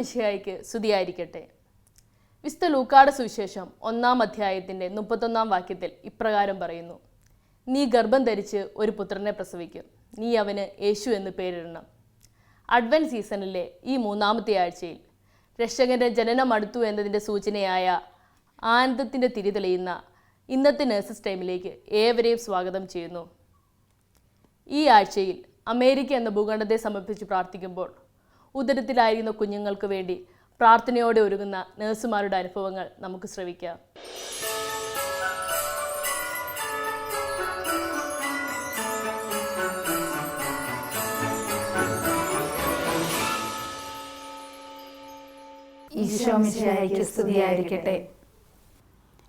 മിശിഹായിക്ക് സ്തുതിയായിരിക്കട്ടെ. വിസ്തു ലൂക്കാട് സുവിശേഷം ഒന്നാം അധ്യായത്തിന്റെ മുപ്പത്തൊന്നാം വാക്യത്തിൽ ഇപ്രകാരം പറയുന്നു. നീ ഗർഭം ധരിച്ച് ഒരു പുത്രനെ പ്രസവിക്കും. നീ അവന് യേശു എന്ന് പേരിടണം. അഡ്വൻ സീസണിലെ ഈ മൂന്നാമത്തെ ആഴ്ചയിൽ രക്ഷകന്റെ ജനനം അടുത്തു എന്നതിന്റെ സൂചനയായ ആനന്ദത്തിന്റെ തിരി തെളിയുന്ന ഇന്നത്തെ നഴ്സസ് ടൈമിലേക്ക് ഏവരെയും സ്വാഗതം ചെയ്യുന്നു. ഈ ആഴ്ചയിൽ അമേരിക്ക എന്ന ഭൂഖണ്ഡത്തെ സമർപ്പിച്ച് പ്രാർത്ഥിക്കുമ്പോൾ ഉദരത്തിലായിരുന്ന കുഞ്ഞുങ്ങൾക്ക് വേണ്ടി പ്രാർത്ഥനയോടെ ഒരുങ്ങുന്ന നഴ്സുമാരുടെ അനുഭവങ്ങൾ നമുക്ക് ശ്രവിക്കാം. ഈശോ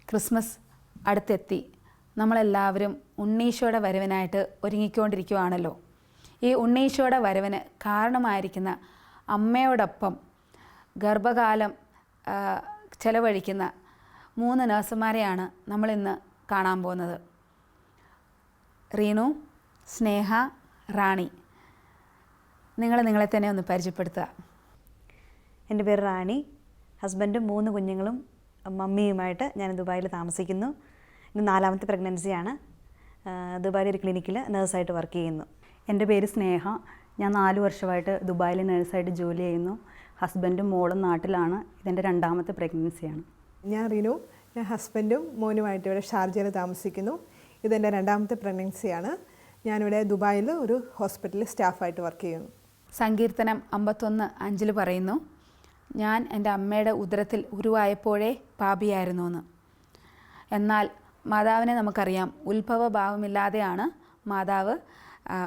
ക്രിസ്മസ് അടുത്തെത്തി. നമ്മളെല്ലാവരും ഉണ്ണീശോയുടെ വരവിനായിട്ട് ഒരുങ്ങിക്കൊണ്ടിരിക്കുവാണല്ലോ. ഈ ഉണ്ണീശോയുടെ വരവിന് കാരണമായിരിക്കുന്ന അമ്മയോടൊപ്പം ഗർഭകാലം ചെലവഴിക്കുന്ന മൂന്ന് നഴ്സുമാരെയാണ് നമ്മളിന്ന് കാണാൻ പോകുന്നത്. റീനു സ്നേഹ റാണി. നിങ്ങൾ നിങ്ങളെ തന്നെ ഒന്ന് പരിചയപ്പെടുത്തുക. എന്റെ പേര് റാണി. ഹസ്ബൻഡും മൂന്ന് കുഞ്ഞുങ്ങളും മമ്മിയുമായിട്ട് ഞാൻ ദുബായിൽ താമസിക്കുന്നു. ഇത് നാലാമത്തെ പ്രഗ്നൻസിയാണ്. ദുബായിൽ ഒരു ക്ലിനിക്കിൽ നേഴ്സായിട്ട് വർക്ക് ചെയ്യുന്നു. എന്റെ പേര് സ്നേഹ. ഞാൻ നാല് വർഷമായിട്ട് ദുബായിൽ നേഴ്സായിട്ട് ജോലി ചെയ്യുന്നു. ഹസ്ബൻഡും മോളും നാട്ടിലാണ്. ഇതെന്റെ രണ്ടാമത്തെ പ്രഗ്നൻസിയാണ്. ഞാൻ റിനു. ഞാൻ ഹസ്ബൻഡും മോനുമായിട്ട് ഇവിടെ ഷാർജയിൽ താമസിക്കുന്നു. ഇതെന്റെ രണ്ടാമത്തെ പ്രഗ്നൻസിയാണ്. ഞാനിവിടെ ദുബായിൽ ഒരു ഹോസ്പിറ്റലിൽ സ്റ്റാഫായിട്ട് വർക്ക് ചെയ്യുന്നു. സങ്കീർത്തനം അമ്പത്തൊന്ന് അഞ്ചിൽ പറയുന്നു ഞാൻ എന്റെ അമ്മയുടെ ഉദരത്തിൽ ഉരുവായപ്പോഴേ പാപിയായിരുന്നു എന്ന് എന്നാൽ മാതാവിനെ നമുക്കറിയാം ഉത്ഭവഭാവമില്ലാതെയാണ് മാതാവ്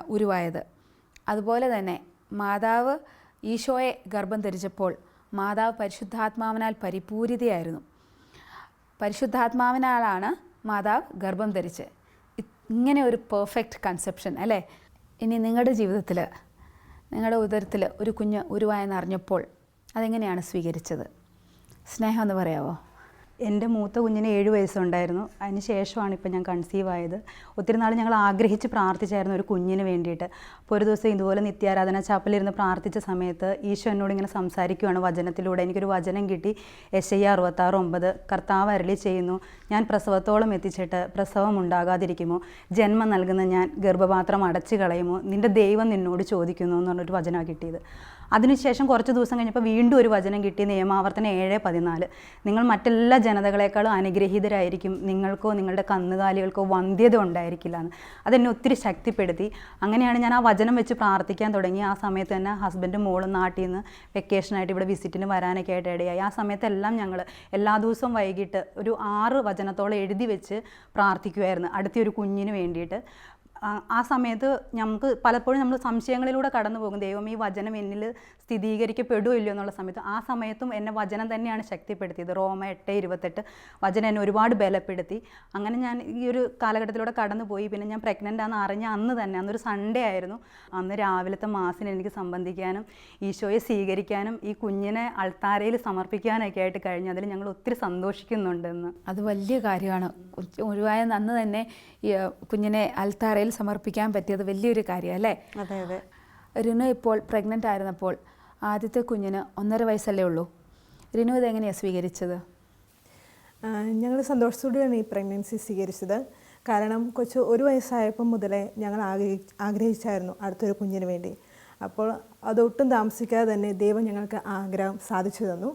ഉരുവായത്. അതുപോലെ തന്നെ മാതാവ് ഈശോയെ ഗർഭം ധരിച്ചപ്പോൾ മാതാവ് പരിശുദ്ധാത്മാവിനാൽ പരിപൂരിതയായിരുന്നു. പരിശുദ്ധാത്മാവിനാലാണ് മാതാവ് ഗർഭം ധരിച്ച് ഇങ്ങനെ ഒരു പെർഫെക്റ്റ് കൺസെപ്ഷൻ അല്ലേ? ഇനി നിങ്ങളുടെ ജീവിതത്തിൽ നിങ്ങളുടെ ഉദരത്തിൽ ഒരു കുഞ്ഞ് ഉരുവായെന്ന് അറിഞ്ഞപ്പോൾ അതെങ്ങനെയാണ് സ്വീകരിച്ചത്? സ്നേഹം എന്ന് പറയാമോ എന്റെ മൂത്ത കുഞ്ഞിന് ഏഴ് വയസ്സുണ്ടായിരുന്നു. അതിന് ശേഷമാണ് ഇപ്പം ഞാൻ കൺസീവ് ആയത്. ഒത്തിരി നാൾ ഞങ്ങൾ ആഗ്രഹിച്ച് പ്രാർത്ഥിച്ചായിരുന്നു ഒരു കുഞ്ഞിന് വേണ്ടിയിട്ട്. അപ്പോൾ ഒരു ദിവസം ഇതുപോലെ നിത്യാരാധന ചാപ്പലിരുന്ന് പ്രാർത്ഥിച്ച സമയത്ത് ഈശോ എന്നോട് ഇങ്ങനെ സംസാരിക്കുകയാണ് വചനത്തിലൂടെ. എനിക്കൊരു വചനം കിട്ടി. എസ് ഐ അറുപത്താറ് ഒമ്പത്. കർത്താവ് അരളി ചെയ്യുന്നു. ഞാൻ പ്രസവത്തോളം എത്തിച്ചിട്ട് പ്രസവം ഉണ്ടാകാതിരിക്കുമോ? ജന്മം നൽകുന്ന ഞാൻ ഗർഭപാത്രം അടച്ചു കളയുമോ? നിന്റെ ദൈവം നിന്നോട് ചോദിക്കുന്നു എന്ന് പറഞ്ഞൊരു വചനമാണ് കിട്ടിയത്. അതിനുശേഷം കുറച്ച് ദിവസം കഴിഞ്ഞപ്പോൾ വീണ്ടും ഒരു വചനം കിട്ടി. നിയമാവർത്തനം ഏഴ് പതിനാല്. നിങ്ങൾ മറ്റെല്ലാ ജനതകളെക്കാളും അനുഗ്രഹീതരായിരിക്കും നിങ്ങൾക്കോ നിങ്ങളുടെ കന്നുകാലികൾക്കോ വന്ധ്യത ഉണ്ടായിരിക്കില്ല എന്ന്. അതെന്നെ ഒത്തിരി ശക്തിപ്പെടുത്തി. അങ്ങനെയാണ് ഞാൻ ആ വചനം വെച്ച് പ്രാർത്ഥിക്കാൻ തുടങ്ങി. ആ സമയത്ത് തന്നെ ഹസ്ബൻഡ് മോളും നാട്ടിൽ നിന്ന് വെക്കേഷനായിട്ട് ഇവിടെ വിസിറ്റിന് വരാനൊക്കെ ആയിട്ട് ഇടയായി ആ സമയത്തെല്ലാം ഞങ്ങൾ എല്ലാ ദിവസവും വൈകിട്ട് ഒരു ആറ് വചനത്തോളം എഴുതി വെച്ച് പ്രാർത്ഥിക്കുമായിരുന്നു അടുത്തൊരു കുഞ്ഞിന് വേണ്ടിയിട്ട്. ആ- സമയത്ത് നമുക്ക് പലപ്പോഴും നമ്മൾ സംശയങ്ങളിലൂടെ കടന്നു പോകും. ദൈവം ഈ വചനം എന്നിൽ സ്ഥിരീകരിക്കപ്പെടുമോ ഇല്ലയോ എന്നുള്ള സമയത്ത്. ആ സമയത്തും എന്നെ വചനം തന്നെയാണ് ശക്തിപ്പെടുത്തിയത്. റോമ എട്ട് ഇരുപത്തെട്ട് വചനം എന്നെ ഒരുപാട് ബലപ്പെടുത്തി. അങ്ങനെ ഞാൻ ഈ ഒരു കാലഘട്ടത്തിലൂടെ കടന്നു പോയി. പിന്നെ ഞാൻ പ്രഗ്നന്റ് ആണെന്ന് അറിഞ്ഞ അന്ന് തന്നെ അന്നൊരു സൺഡേ ആയിരുന്നു. അന്ന് രാവിലത്തെ മാസിന് എനിക്ക് സംബന്ധിക്കാനും ഈശോയെ സ്വീകരിക്കാനും ഈ കുഞ്ഞിനെ അൾത്താരയിൽ സമർപ്പിക്കാനൊക്കെ ആയിട്ട് കഴിഞ്ഞു അതിൽ ഞങ്ങൾ ഒത്തിരി സന്തോഷിക്കുന്നുണ്ടെന്ന്. അത് വലിയ കാര്യമാണ്. ഒഴിവായ അന്ന് തന്നെ കുഞ്ഞിനെ അൽത്താരയിൽ സമർപ്പിക്കാൻ പറ്റിയത് വലിയൊരു കാര്യം അല്ലേ? അതെ അതെ. റിനു ഇപ്പോൾ പ്രഗ്നന്റ് ആയിരുന്നപ്പോൾ ആദ്യത്തെ കുഞ്ഞിന് ഒന്നര വയസ്സല്ലേ ഉള്ളൂ. റിനു ഇതെങ്ങനെയാണ് സ്വീകരിച്ചത്? ഞങ്ങൾ സന്തോഷത്തോടെയാണ് ഈ പ്രഗ്നൻസി സ്വീകരിച്ചത്. കാരണം കൊച്ചു ഒരു വയസ്സായപ്പം മുതലേ ഞങ്ങൾ ആഗ്രഹി ആഗ്രഹിച്ചായിരുന്നു അടുത്തൊരു കുഞ്ഞിന് വേണ്ടി. അപ്പോൾ അതൊട്ടും താമസിക്കാതെ തന്നെ ദൈവം ഞങ്ങൾക്ക് ആഗ്രഹം സാധിച്ചു തന്നു.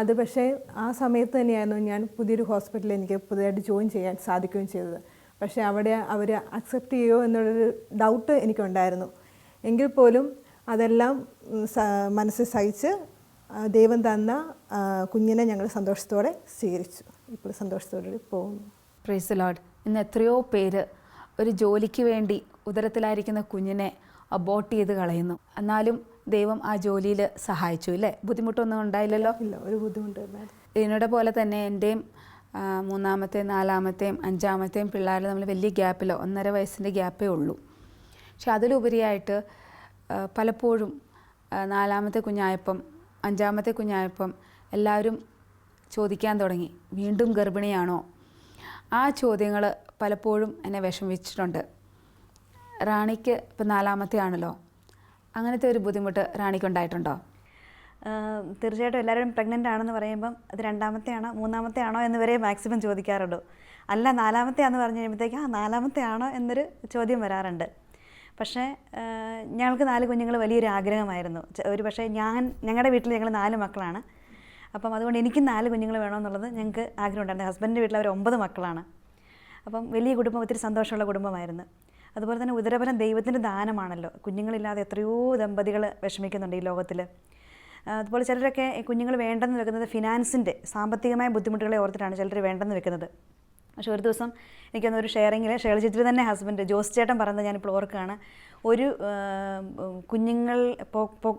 അത് പക്ഷേ ആ സമയത്ത് തന്നെയായിരുന്നു ഞാൻ പുതിയൊരു ഹോസ്പിറ്റലിൽ എനിക്ക് പുതിയതായിട്ട് ജോയിൻ ചെയ്യാൻ സാധിക്കുകയും ചെയ്തത്. പക്ഷേ അവിടെ അവർ അക്സെപ്റ്റ് ചെയ്യുമോ എന്നുള്ളൊരു ഡൗട്ട് എനിക്കുണ്ടായിരുന്നു. എങ്കിൽ പോലും അതെല്ലാം മനസ്സിൽ സഹിച്ച് ദൈവം തന്ന കുഞ്ഞിനെ ഞങ്ങൾ സന്തോഷത്തോടെ സ്വീകരിച്ചു. ഇപ്പോൾ സന്തോഷത്തോടെ പോകുന്നു. പ്രൈസ് ലോഡ് ഇന്ന് എത്രയോ പേര് ഒരു ജോലിക്ക് വേണ്ടി ഉദരത്തിലായിരിക്കുന്ന കുഞ്ഞിനെ അബോട്ട് ചെയ്ത് കളയുന്നു. എന്നാലും ദൈവം ആ ജോലിയിൽ സഹായിച്ചു അല്ലേ ബുദ്ധിമുട്ടൊന്നും ഉണ്ടായില്ലല്ലോ? ഇല്ല ഒരു ബുദ്ധിമുട്ടില്ല ഇതിനോടെ പോലെ തന്നെ എന്റെയും മൂന്നാമത്തെയും നാലാമത്തെയും അഞ്ചാമത്തെയും പിള്ളേർ നമ്മൾ വലിയ ഗ്യാപ്പില്ല ഒന്നര വയസ്സിന്റെ ഗ്യാപ്പേ ഉള്ളൂ. പക്ഷെ അതിലുപരിയായിട്ട് പലപ്പോഴും നാലാമത്തെ കുഞ്ഞായപ്പം അഞ്ചാമത്തെ കുഞ്ഞായപ്പം എല്ലാവരും ചോദിക്കാൻ തുടങ്ങി വീണ്ടും ഗർഭിണിയാണോ? ആ ചോദ്യങ്ങൾ പലപ്പോഴും എന്നെ വിഷമിച്ചിട്ടുണ്ട്. റാണിക്ക് ഇപ്പം നാലാമത്തെ ആണല്ലോ അങ്ങനത്തെ ഒരു ബുദ്ധിമുട്ട് റാണിക്കുണ്ടായിട്ടുണ്ടോ? തീർച്ചയായിട്ടും എല്ലാവരും പ്രഗ്നന്റ് ആണെന്ന് പറയുമ്പം അത് രണ്ടാമത്തെ ആണോ മൂന്നാമത്തെ ആണോ എന്ന് വരെ മാക്സിമം ചോദിക്കാറുള്ളൂ അല്ല നാലാമത്തെ ആണെന്ന് പറഞ്ഞു കഴിയുമ്പോഴത്തേക്ക് ആ നാലാമത്തെ ആണോ എന്നൊരു ചോദ്യം വരാറുണ്ട്. പക്ഷേ ഞങ്ങൾക്ക് നാല് കുഞ്ഞുങ്ങൾ വലിയൊരു ആഗ്രഹമായിരുന്നു. ഒരു പക്ഷേ ഞാൻ ഞങ്ങളുടെ വീട്ടിൽ ഞങ്ങൾ നാല് മക്കളാണ്. അപ്പം അതുകൊണ്ട് എനിക്കും നാല് കുഞ്ഞുങ്ങൾ വേണമെന്നുള്ളത് ഞങ്ങൾക്ക് ആഗ്രഹം ഉണ്ടായിരുന്നു ഹസ്ബൻഡിന്റെ വീട്ടിൽ അവർ ഒമ്പത് മക്കളാണ്. അപ്പം വലിയ കുടുംബം ഒത്തിരി സന്തോഷമുള്ള കുടുംബമായിരുന്നു. അതുപോലെ തന്നെ ഉദരഫലം ദൈവത്തിന്റെ ദാനമാണല്ലോ. കുഞ്ഞുങ്ങളില്ലാതെ എത്രയോ ദമ്പതികൾ വിഷമിക്കുന്നുണ്ട് ഈ ലോകത്തിൽ അതുപോലെ ചിലരൊക്കെ കുഞ്ഞുങ്ങൾ വേണ്ടെന്ന് വെക്കുന്നത് ഫിനാൻസിന്റെ സാമ്പത്തികമായ ബുദ്ധിമുട്ടുകളെ ഓർത്തിട്ടാണ് ചിലർ വേണ്ടെന്ന് വെക്കുന്നത്. പക്ഷെ ഒരു ദിവസം എനിക്കൊന്ന് ഒരു ഷെയറിങ്ങിൽ ഷെയർ തന്നെ ഹസ്ബൻഡ് ജോസ് ചേട്ടൻ പറഞ്ഞത് ഞാനിപ്പോൾ ഓർക്കുകയാണ്. ഒരു കുഞ്ഞുങ്ങൾ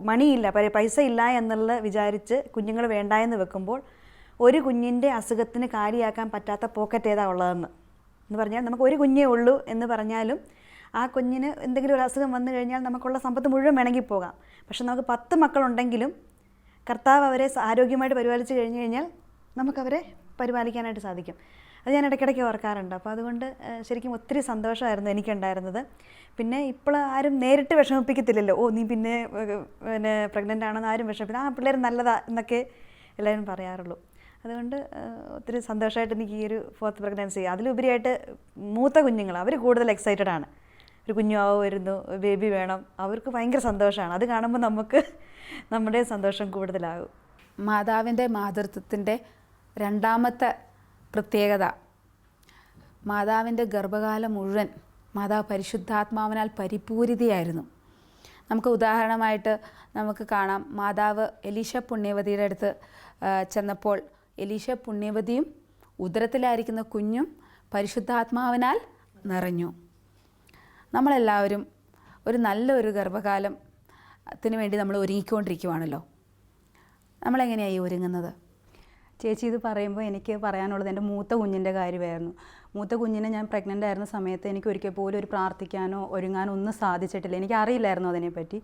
മണിയില്ല പൈസ ഇല്ല എന്നുള്ളത് വിചാരിച്ച് കുഞ്ഞുങ്ങൾ വേണ്ട എന്ന് വെക്കുമ്പോൾ ഒരു കുഞ്ഞിന്റെ അസുഖത്തിന് കാര്യമാക്കാൻ പറ്റാത്ത പോക്കറ്റ് ഏതാ ഉള്ളതെന്ന്. എന്ന് പറഞ്ഞാൽ നമുക്ക് ഒരു കുഞ്ഞേ ഉള്ളൂ എന്ന് പറഞ്ഞാലും ആ കുഞ്ഞിന് എന്തെങ്കിലും ഒരു അസുഖം വന്നു കഴിഞ്ഞാൽ നമുക്കുള്ള സമ്പത്ത് മുഴുവൻ വേണമെങ്കിൽ പോകാം. പക്ഷെ നമുക്ക് പത്ത് മക്കളുണ്ടെങ്കിലും കർത്താവ് അവരെ ആരോഗ്യമായിട്ട് പരിപാലിച്ച് കഴിഞ്ഞു കഴിഞ്ഞാൽ നമുക്കവരെ പരിപാലിക്കാനായിട്ട് സാധിക്കും. അത് ഞാൻ ഇടയ്ക്കിടയ്ക്ക് ഓർക്കാറുണ്ട്. അപ്പോൾ അതുകൊണ്ട് ശരിക്കും ഒത്തിരി സന്തോഷമായിരുന്നു എനിക്കുണ്ടായിരുന്നത്. പിന്നെ ഇപ്പോൾ ആരും നേരിട്ട് വിഷമിപ്പിക്കത്തില്ലല്ലോ. ഓ നീ പിന്നെ പിന്നെ പ്രഗ്നന്റ് ആണെന്ന് ആരും വിഷമിപ്പില്ല ആ പിള്ളേർ നല്ലതാ എന്നൊക്കെ എല്ലാവരും പറയാറുള്ളൂ. അതുകൊണ്ട് ഒത്തിരി സന്തോഷമായിട്ട് എനിക്ക് ഈ ഒരു ഫോർത്ത് പ്രഗ്നൻസി അതിലുപരിയായിട്ട് മൂത്ത കുഞ്ഞുങ്ങൾ അവർ കൂടുതൽ എക്സൈറ്റഡ് ആണ്. ഒരു കുഞ്ഞാവ് വരുന്നു ബേബി വേണം. അവർക്ക് ഭയങ്കര സന്തോഷമാണ്. അത് കാണുമ്പോൾ നമുക്ക് നമ്മുടെ സന്തോഷം കൂടുതലാകും. മാതാവിന്റെ മാതൃത്വത്തിന്റെ രണ്ടാമത്തെ പ്രത്യേകത മാതാവിന്റെ ഗർഭകാലം മുഴുവൻ മാതാവ് പരിശുദ്ധാത്മാവിനാൽ പരിപൂരിതയായിരുന്നു. നമുക്ക് ഉദാഹരണമായിട്ട് നമുക്ക് കാണാം. മാതാവ് എലീഷ പുണ്യവതിയുടെ അടുത്ത് ചെന്നപ്പോൾ എലീഷ പുണ്യവതിയും ഉദരത്തിലായിരിക്കുന്ന കുഞ്ഞും പരിശുദ്ധാത്മാവിനാൽ നിറഞ്ഞു. നമ്മളെല്ലാവരും ഒരു നല്ലൊരു ഗർഭകാലം ത്തിന് വേണ്ടി നമ്മൾ ഒരുങ്ങിക്കൊണ്ടിരിക്കുവാണല്ലോ. നമ്മളെങ്ങനെയാണ് ഈ ഒരുങ്ങുന്നത്? ചേച്ചി ഇത് പറയുമ്പോൾ എനിക്ക് പറയാനുള്ളത് എന്റെ മൂത്ത കുഞ്ഞിന്റെ കാര്യമായിരുന്നു. മൂത്ത കുഞ്ഞിനെ ഞാൻ പ്രഗ്നന്റ് ആയിരുന്ന സമയത്ത് എനിക്ക് ഒരിക്കൽ പോലും ഒരു പ്രാർത്ഥിക്കാനോ ഒരുങ്ങാനോ ഒന്നും സാധിച്ചിട്ടില്ല. എനിക്ക് അറിയില്ലായിരുന്നു അതിനെപ്പറ്റി.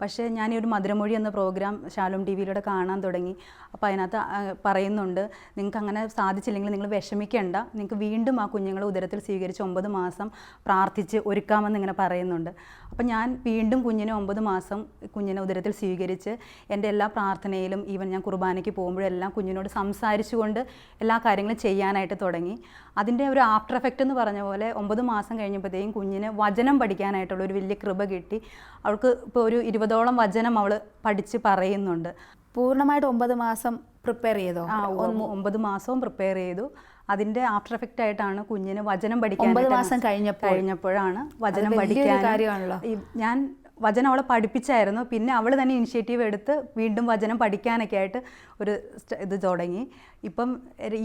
പക്ഷേ ഞാൻ ഈ ഒരു മധുരമൊഴി എന്ന പ്രോഗ്രാം ശാലോം ടി വിയിലൂടെ കാണാൻ തുടങ്ങി. അപ്പോൾ അതിനകത്ത് പറയുന്നുണ്ട് നിങ്ങൾക്ക് അങ്ങനെ സാധിച്ചില്ലെങ്കിൽ നിങ്ങൾ വിഷമിക്കേണ്ട. നിങ്ങൾക്ക് വീണ്ടും ആ കുഞ്ഞുങ്ങളെ ഉദരത്തിൽ സ്വീകരിച്ച് ഒമ്പത് മാസം പ്രാർത്ഥിച്ച് ഒരുക്കാമെന്ന് ഇങ്ങനെ പറയുന്നുണ്ട്. അപ്പോൾ ഞാൻ വീണ്ടും കുഞ്ഞിനെ ഒമ്പത് മാസം കുഞ്ഞിനെ ഉദരത്തിൽ സ്വീകരിച്ച് എന്റെ എല്ലാ പ്രാർത്ഥനയിലും ഈവൻ ഞാൻ കുർബാനയ്ക്ക് പോകുമ്പോഴെല്ലാം കുഞ്ഞിനോട് സംസാരിച്ചുകൊണ്ട് എല്ലാ കാര്യങ്ങളും ചെയ്യാനായിട്ട് തുടങ്ങി. അതിന്റെ ഒരു ആഫ്റ്റർ എഫക്റ്റ് എന്ന് പറഞ്ഞ പോലെ ഒമ്പത് മാസം കഴിഞ്ഞപ്പോഴത്തേക്കും കുഞ്ഞിന് വചനം പഠിക്കാനായിട്ടുള്ള ഒരു വലിയ കൃപ കിട്ടി അവൾക്ക് ഇപ്പോൾ ഒരു ഇരുപതോളം വചനം അവൾ പഠിച്ച് പറയുന്നുണ്ട് പൂർണമായിട്ട് ഒമ്പത് മാസം പ്രിപ്പയർ ചെയ്തോ ആ ഒമ്പത് മാസവും പ്രിപ്പയർ ചെയ്തു അതിന്റെ ആഫ്റ്റർ എഫക്റ്റ് ആയിട്ടാണ് കുഞ്ഞിന് വചനം പഠിക്കാൻ ഒമ്പത് മാസം കഴിഞ്ഞപ്പോൾ? കഴിഞ്ഞപ്പോഴാണ് വചനം പഠിക്കാൻ കാര്യമാണല്ലോ. ഞാൻ വചനം അവളെ പഠിപ്പിച്ചായിരുന്നു. പിന്നെ അവൾ തന്നെ ഇനിഷ്യേറ്റീവ് എടുത്ത് വീണ്ടും വചനം പഠിക്കാനൊക്കെ ആയിട്ട് ഒരു ഇത് തുടങ്ങി. ഇപ്പം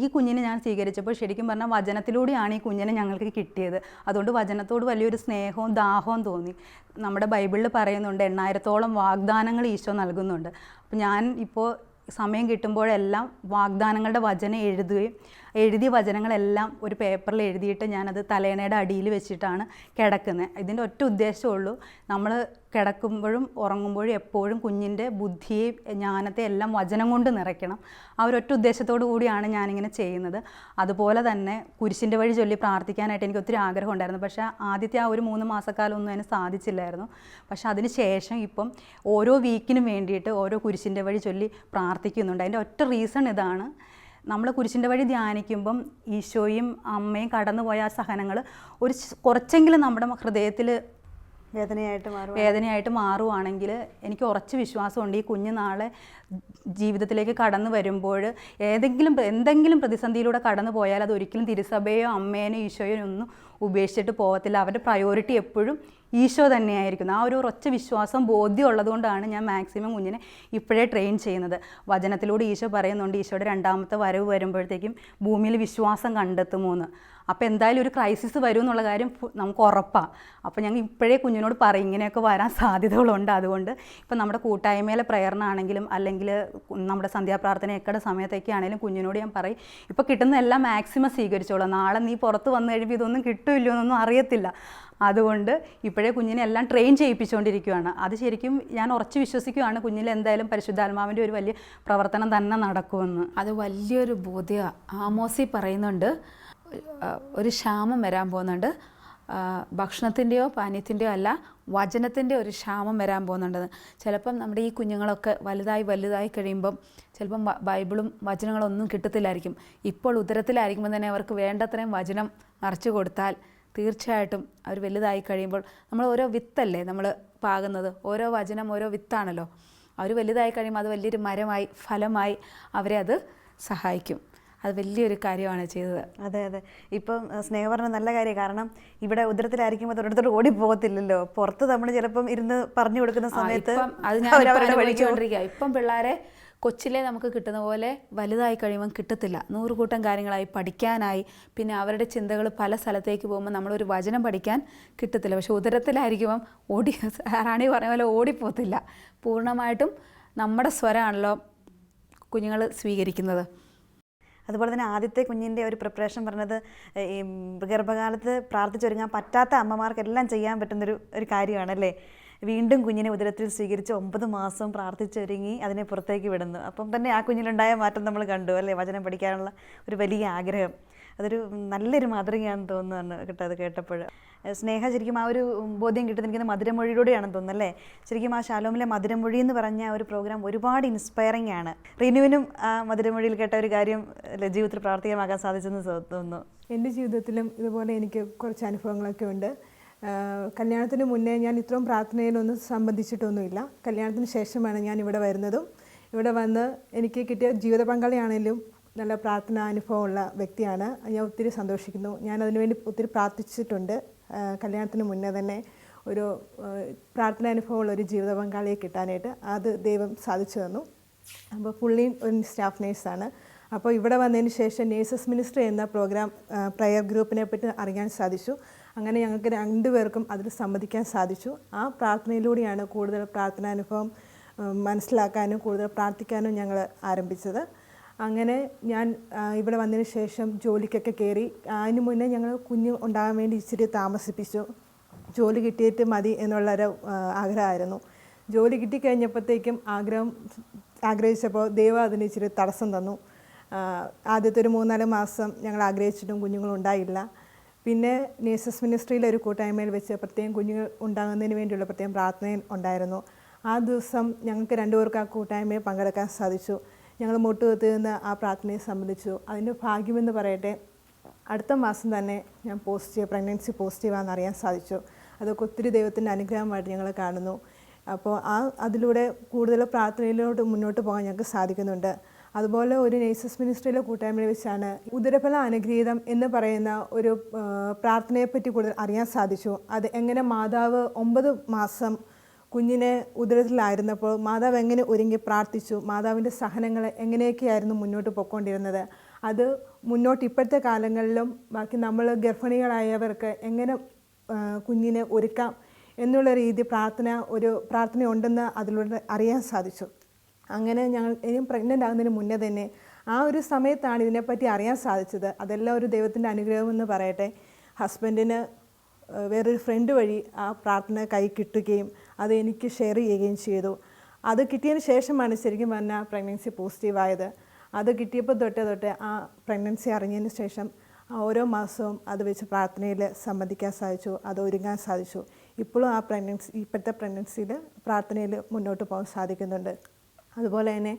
ഈ കുഞ്ഞിനെ ഞാൻ സ്വീകരിച്ചപ്പോൾ ശരിക്കും പറഞ്ഞാൽ വചനത്തിലൂടെയാണ് ഈ കുഞ്ഞിനെ ഞങ്ങൾക്ക് കിട്ടിയത്. അതുകൊണ്ട് വചനത്തോട് വലിയൊരു സ്നേഹവും ദാഹവും തോന്നി. നമ്മുടെ ബൈബിളിൽ പറയുന്നുണ്ട് എണ്ണായിരത്തോളം വാഗ്ദാനങ്ങൾ ഈശോ നൽകുന്നുണ്ട്. അപ്പം ഞാൻ ഇപ്പോൾ സമയം കിട്ടുമ്പോഴെല്ലാം വാഗ്ദാനങ്ങളുടെ വചനം എഴുതുകയും എഴുതിയ വചനങ്ങളെല്ലാം ഒരു പേപ്പറിൽ എഴുതിയിട്ട് ഞാനത് തലേണയുടെ അടിയിൽ വെച്ചിട്ടാണ് കിടക്കുന്നത്. ഇതിന്റെ ഒറ്റ ഉദ്ദേശമേ ഉള്ളൂ. നമ്മൾ കിടക്കുമ്പോഴും ഉറങ്ങുമ്പോഴും എപ്പോഴും കുഞ്ഞിന്റെ ബുദ്ധിയെ ജ്ഞാനത്തെ എല്ലാം വചനം കൊണ്ട് നിറയ്ക്കണം. ആ ഒരു ഒറ്റ ഉദ്ദേശത്തോടു കൂടിയാണ് ഞാനിങ്ങനെ ചെയ്യുന്നത്. അതുപോലെ തന്നെ കുരിശിന്റെ വഴി ചൊല്ലി പ്രാർത്ഥിക്കാനായിട്ട് എനിക്ക് ഒത്തിരി ആഗ്രഹം ഉണ്ടായിരുന്നു പക്ഷേ ആദ്യത്തെ ആ ഒരു മൂന്ന് മാസക്കാലം ഒന്നും അതിന് സാധിച്ചില്ലായിരുന്നു. പക്ഷേ അതിന് ശേഷം ഇപ്പം ഓരോ വീക്കിനും വേണ്ടിയിട്ട് ഓരോ കുരിശിന്റെ വഴി ചൊല്ലി പ്രാർത്ഥിക്കുന്നുണ്ട്. അതിന്റെ ഒറ്റ റീസൺ ഇതാണ്. നമ്മൾ കുരിശിന്റെ വഴി ധ്യാനിക്കുമ്പം ഈശോയും അമ്മയും കടന്നുപോയ ആ സഹനങ്ങൾ ഒരു കുറച്ചെങ്കിലും നമ്മുടെ ഹൃദയത്തിൽ വേദനയായിട്ട് മാറും വേദനയായിട്ട് മാറുവാണെങ്കിൽ എനിക്ക് ഉറച്ച വിശ്വാസമുണ്ട്. ഈ കുഞ്ഞ് നാളെ ജീവിതത്തിലേക്ക് കടന്നു വരുമ്പോൾ ഏതെങ്കിലും എന്തെങ്കിലും പ്രതിസന്ധിയിലൂടെ കടന്നു പോയാൽ അത് ഒരിക്കലും തിരുസഭയോ അമ്മേനോ ഈശോയോ ഒന്നും ഉപേക്ഷിച്ചിട്ട് പോകത്തില്ല. അവരുടെ പ്രയോറിറ്റി എപ്പോഴും ഈശോ തന്നെയായിരിക്കുന്നു. ആ ഒരു ഉറച്ച വിശ്വാസം ബോധ്യം ഉള്ളതുകൊണ്ടാണ് ഞാൻ മാക്സിമം കുഞ്ഞിനെ ഇപ്പോഴേ ട്രെയിൻ ചെയ്യുന്നത്. വചനത്തിലൂടെ ഈശോ പറയുന്നുണ്ട് ഈശോയുടെ രണ്ടാമത്തെ വരവ് വരുമ്പോഴത്തേക്കും ഭൂമിയിൽ വിശ്വാസം കണ്ടെത്തുമോന്ന്. അപ്പോൾ എന്തായാലും ഒരു ക്രൈസിസ് വരും എന്നുള്ള കാര്യം നമുക്ക് ഉറപ്പാണ് അപ്പോൾ ഞങ്ങൾ ഇപ്പോഴേ കുഞ്ഞിനോട് പറയും ഇങ്ങനെയൊക്കെ വരാൻ സാധ്യതകളുണ്ട്. അതുകൊണ്ട് ഇപ്പം നമ്മുടെ കൂട്ടായ്മയിലെ പ്രേരണമാണെങ്കിലും അല്ലെങ്കിൽ നമ്മുടെ സന്ധ്യാപ്രാർത്ഥനയൊക്കെ സമയത്തൊക്കെ ആണെങ്കിലും കുഞ്ഞിനോട് ഞാൻ പറയും ഇപ്പോൾ കിട്ടുന്ന എല്ലാം മാക്സിമം സ്വീകരിച്ചോളാം. നാളെ നീ പുറത്ത് വന്നു കഴിയുമ്പോൾ ഇതൊന്നും കിട്ടുമില്ലോ എന്നൊന്നും അറിയത്തില്ല. അതുകൊണ്ട് ഇപ്പോഴേ കുഞ്ഞിനെ എല്ലാം ട്രെയിൻ ചെയ്യിപ്പിച്ചുകൊണ്ടിരിക്കുകയാണ് അത് ശരിക്കും ഞാൻ ഉറച്ച് വിശ്വസിക്കുകയാണ് കുഞ്ഞിൽ എന്തായാലും പരിശുദ്ധാത്മാവിന്റെ ഒരു വലിയ പ്രവർത്തനം തന്നെ നടക്കുമെന്ന്. അത് വലിയൊരു ബോധ്യ. ആമോസി പറയുന്നുണ്ട് ഒരു ക്ഷാമം വരാൻ പോകുന്നുണ്ട്. ഭക്ഷണത്തിന്റെയോ പാനീയത്തിന്റെയോ അല്ല വചനത്തിന്റെ ഒരു ക്ഷാമം വരാൻ പോകുന്നുണ്ടെന്ന് ചിലപ്പം നമ്മുടെ ഈ കുഞ്ഞുങ്ങളൊക്കെ വലുതായി വലുതായി കഴിയുമ്പം ചിലപ്പം ബൈബിളും വചനങ്ങളൊന്നും കിട്ടത്തില്ലായിരിക്കും. ഇപ്പോൾ ഉദരത്തിലായിരിക്കുമ്പോൾ തന്നെ അവർക്ക് വേണ്ടത്രയും വചനം നിറച്ചു കൊടുത്താൽ തീർച്ചയായിട്ടും അവർ വലുതായി കഴിയുമ്പോൾ നമ്മൾ ഓരോ വിത്തല്ലേ നമ്മൾ പാകുന്നത്? ഓരോ വചനം ഓരോ വിത്താണല്ലോ. അവർ വലുതായി കഴിയുമ്പോൾ അത് വലിയൊരു മരമായി ഫലമായി അവരെ അത് സഹായിക്കും. അത് വലിയൊരു കാര്യമാണ് ചെയ്തത്. അതെ അതെ. ഇപ്പം സ്നേഹ പറഞ്ഞ നല്ല കാര്യം. കാരണം ഇവിടെ ഉദരത്തിലായിരിക്കുമ്പോൾ തൊട്ടടുത്തോട് ഓടി പോകത്തില്ലല്ലോ. പുറത്ത് നമ്മൾ ചിലപ്പം ഇരുന്ന് പറഞ്ഞു കൊടുക്കുന്ന സമയത്ത് അത് ഞാൻ ഇപ്പം പിള്ളേരെ കൊച്ചിലെ നമുക്ക് കിട്ടുന്ന പോലെ വലുതായി കഴിയുമ്പം കിട്ടത്തില്ല. നൂറുകൂട്ടം കാര്യങ്ങളായി പഠിക്കാനായി പിന്നെ അവരുടെ ചിന്തകൾ പല സ്ഥലത്തേക്ക് പോകുമ്പോൾ നമ്മളൊരു വചനം പഠിക്കാൻ കിട്ടത്തില്ല. പക്ഷെ ഉദരത്തിലായിരിക്കുമ്പം ഓടി റാണി പറഞ്ഞ പോലെ ഓടിപ്പോത്തില്ല പൂർണമായിട്ടും നമ്മുടെ സ്വരമാണല്ലോ കുഞ്ഞുങ്ങൾ സ്വീകരിക്കുന്നത്. അതുപോലെ തന്നെ ആദ്യത്തെ കുഞ്ഞിന്റെ ഒരു പ്രിപ്പറേഷൻ പറഞ്ഞത് ഈ ഗർഭകാലത്ത് പ്രാർത്ഥിച്ചൊരുങ്ങാൻ പറ്റാത്ത അമ്മമാർക്കെല്ലാം ചെയ്യാൻ പറ്റുന്നൊരു ഒരു കാര്യമാണല്ലേ? വീണ്ടും കുഞ്ഞിനെ ഉദരത്തിൽ സ്വീകരിച്ച് ഒമ്പത് മാസം പ്രാർത്ഥിച്ചൊരുങ്ങി അതിനെ പുറത്തേക്ക് വിടുന്നു. അപ്പം തന്നെ ആ കുഞ്ഞിലുണ്ടായ മാറ്റം നമ്മൾ കണ്ടു അല്ലേ? വചനം പഠിക്കാനുള്ള ഒരു വലിയ ആഗ്രഹം. അതൊരു നല്ലൊരു മാതൃകയാണെന്ന് തോന്നുന്നു കേട്ടോ അത് കേട്ടപ്പോൾ. സ്നേഹ ശരിക്കും ആ ഒരു ബോധ്യം കിട്ടുന്നിരിക്കുന്ന മധുരമൊഴിയിലൂടെയാണെന്ന് തോന്നുന്നു അല്ലേ? ശരിക്കും ആ ശാലോമിലെ മധുരമൊഴി എന്ന് പറഞ്ഞ ഒരു പ്രോഗ്രാം ഒരുപാട് ഇൻസ്പയറിംഗ് ആണ്. റിനുവിനും ആ മധുരമൊഴിയിൽ കേട്ട ഒരു കാര്യം ജീവിതത്തിൽ പ്രാവർത്തികമാക്കാൻ സാധിച്ചെന്ന് തോന്നുന്നു. എന്റെ ജീവിതത്തിലും ഇതുപോലെ എനിക്ക് കുറച്ച് അനുഭവങ്ങളൊക്കെ ഉണ്ട്. കല്യാണത്തിന് മുന്നേ ഞാൻ ഇത്രയും പ്രാർത്ഥനയിലൊന്നും സംബന്ധിച്ചിട്ടൊന്നുമില്ല. കല്യാണത്തിന് ശേഷമാണ് ഞാൻ ഇവിടെ വരുന്നതും. ഇവിടെ വന്ന് എനിക്ക് കിട്ടിയ ജീവിത പങ്കാളിയാണെങ്കിലും നല്ല പ്രാർത്ഥന അനുഭവമുള്ള വ്യക്തിയാണ്. ഞാൻ ഒത്തിരി സന്തോഷിക്കുന്നു. ഞാൻ അതിനുവേണ്ടി ഒത്തിരി പ്രാർത്ഥിച്ചിട്ടുണ്ട്. കല്യാണത്തിന് മുന്നേ തന്നെ ഒരു പ്രാർത്ഥനാനുഭവമുള്ള ഒരു ജീവിത പങ്കാളിയെ കിട്ടാനായിട്ട്. അത് ദൈവം സാധിച്ചു തന്നു. അപ്പോൾ പുള്ളി ഒരു സ്റ്റാഫ് നേഴ്സാണ്. അപ്പോൾ ഇവിടെ വന്നതിന് ശേഷം നേഴ്സസ് മിനിസ്ട്രി എന്ന പ്രോഗ്രാം പ്രയർ ഗ്രൂപ്പിനെ പറ്റി അറിയാൻ സാധിച്ചു. അങ്ങനെ ഞങ്ങൾക്ക് രണ്ടുപേർക്കും അതിൽ സമ്മതിക്കാൻ സാധിച്ചു. ആ പ്രാർത്ഥനയിലൂടെയാണ് കൂടുതൽ പ്രാർത്ഥനാനുഭവം മനസ്സിലാക്കാനും കൂടുതൽ പ്രാർത്ഥിക്കാനും ഞങ്ങൾ ആരംഭിച്ചത്. അങ്ങനെ ഞാൻ ഇവിടെ വന്നതിന് ശേഷം ജോലിക്കൊക്കെ കയറി. അതിന് മുന്നേ ഞങ്ങൾ കുഞ്ഞ് ഉണ്ടാകാൻ വേണ്ടി ഇച്ചിരി താമസിപ്പിച്ചു. ജോലി കിട്ടിയിട്ട് മതി എന്നുള്ളൊരു ആഗ്രഹമായിരുന്നു. ജോലി കിട്ടിക്കഴിഞ്ഞപ്പോഴത്തേക്കും ആഗ്രഹം ആഗ്രഹിച്ചപ്പോൾ ദൈവം അതിന് ഇച്ചിരി തടസ്സം തന്നു. ആദ്യത്തെ ഒരു മൂന്നാൽ മാസം ഞങ്ങൾ ആഗ്രഹിച്ചിട്ടും കുഞ്ഞുങ്ങളുണ്ടായില്ല. പിന്നെ നേഴ്സസ് മിനിസ്ട്രിയിലെ ഒരു കൂട്ടായ്മയിൽ വെച്ച് പ്രത്യേകം കുഞ്ഞുങ്ങൾ ഉണ്ടാകുന്നതിന് വേണ്ടിയുള്ള പ്രത്യേകം പ്രാർത്ഥന ഉണ്ടായിരുന്നു. ആ ദിവസം ഞങ്ങൾക്ക് രണ്ടുപേർക്ക് ആ കൂട്ടായ്മയിൽ പങ്കെടുക്കാൻ സാധിച്ചു. ഞങ്ങൾ മുട്ടുകുത്തി നിന്ന് ആ പ്രാർത്ഥനയെ സംബന്ധിച്ചു. അതിന്റെ ഭാഗ്യമെന്ന് പറയട്ടെ അടുത്ത മാസം തന്നെ ഞാൻ പോസിറ്റീവ് പ്രഗ്നൻസി പോസിറ്റീവാണെന്ന് അറിയാൻ സാധിച്ചു. അതൊക്കെ ഒത്തിരി ദൈവത്തിന്റെ അനുഗ്രഹമായിട്ട് ഞങ്ങൾ കാണുന്നു. അപ്പോൾ ആ അതിലൂടെ കൂടുതൽ പ്രാർത്ഥനയിലോട്ട് മുന്നോട്ട് പോകാൻ ഞങ്ങൾക്ക് സാധിക്കുന്നുണ്ട്. അതുപോലെ ഒരു നേഴ്സസ് മിനിസ്ട്രിയിലെ കൂട്ടായ്മയിൽ വെച്ചാണ് ഉദരഫല അനുഗ്രഹീതം എന്ന് പറയുന്ന ഒരു പ്രാർത്ഥനയെപ്പറ്റി കൂടുതൽ അറിയാൻ സാധിച്ചു. അത് എങ്ങനെ മാതാവ് ഒമ്പത് മാസം കുഞ്ഞിനെ ഉദരത്തിലായിരുന്നപ്പോൾ മാതാവ് എങ്ങനെ ഒരുങ്ങി പ്രാർത്ഥിച്ചു മാതാവിന്റെ സഹനങ്ങൾ എങ്ങനെയൊക്കെയായിരുന്നു മുന്നോട്ട് പോയിക്കൊണ്ടിരുന്നത് അത് മുന്നോട്ട് ഇപ്പോഴത്തെ കാലങ്ങളിലും ബാക്കി നമ്മൾ ഗർഭിണികളായവർക്ക് എങ്ങനെ കുഞ്ഞിനെ ഒരുക്കാം എന്നുള്ള രീതി പ്രാർത്ഥന ഒരു പ്രാർത്ഥന ഉണ്ടെന്ന് അതിലൂടെ അറിയാൻ സാധിച്ചു. അങ്ങനെ ഞങ്ങൾ ഇനിയും പ്രഗ്നന്റ് ആകുന്നതിന് മുന്നേ തന്നെ ആ ഒരു സമയത്താണ് ഇതിനെപ്പറ്റി അറിയാൻ സാധിച്ചത്. അതെല്ലാം ഒരു ദൈവത്തിന്റെ അനുഗ്രഹമെന്ന് പറയട്ടെ. ഹസ്ബൻഡിന് വേറൊരു ഫ്രണ്ട് വഴി ആ പ്രാർത്ഥന കൈ കിട്ടുകയും അത് എനിക്ക് ഷെയർ ചെയ്യുകയും ചെയ്തു. അത് കിട്ടിയതിന് ശേഷമാണ് ശരിക്കും പറഞ്ഞാൽ പ്രഗ്നൻസി പോസിറ്റീവായത് അത് കിട്ടിയപ്പോൾ തൊട്ടേ തൊട്ട് ആ പ്രഗ്നൻസി അറിഞ്ഞതിന് ശേഷം ഓരോ മാസവും അത് വെച്ച് പ്രാർത്ഥനയിൽ സംബന്ധിക്കാൻ സാധിച്ചു. അത് ഒരുങ്ങാൻ സാധിച്ചു. ഇപ്പോഴും ആ പ്രഗ്നൻസി ഇപ്പോഴത്തെ പ്രഗ്നൻസിയിൽ പ്രാർത്ഥനയിൽ മുന്നോട്ട് പോകാൻ സാധിക്കുന്നുണ്ട്. അതുപോലെ തന്നെ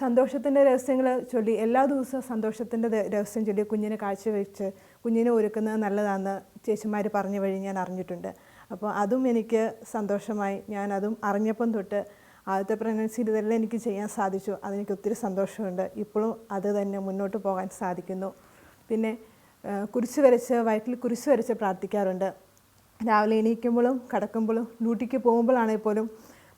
സന്തോഷത്തിന്റെ രഹസ്യങ്ങൾ ചൊല്ലി എല്ലാ ദിവസവും സന്തോഷത്തിന്റെ രഹസ്യം ചൊല്ലി കുഞ്ഞിനെ കാഴ്ചവെച്ച് കുഞ്ഞിനെ ഒരുക്കുന്നത് നല്ലതാണെന്ന് ചേച്ചിമാർ പറഞ്ഞ വഴി ഞാൻ അറിഞ്ഞിട്ടുണ്ട്. അപ്പോൾ അതും എനിക്ക് സന്തോഷമായി. ഞാൻ അതും അറിഞ്ഞപ്പം തൊട്ട് ആദ്യത്തെ പ്രഗ്നൻസിയിൽ ഇതെല്ലാം എനിക്ക് ചെയ്യാൻ സാധിച്ചു. അതെനിക്ക് ഒത്തിരി സന്തോഷമുണ്ട്. ഇപ്പോഴും അത് തന്നെ മുന്നോട്ട് പോകാൻ സാധിക്കുന്നു. പിന്നെ കുരിശ് വരച്ച് വയറ്റിൽ കുരിശ് വരച്ച് പ്രാർത്ഥിക്കാറുണ്ട്. രാവിലെ എണീക്കുമ്പോഴും കിടക്കുമ്പോഴും ഡ്യൂട്ടിക്ക് പോകുമ്പോഴാണെങ്കിൽ പോലും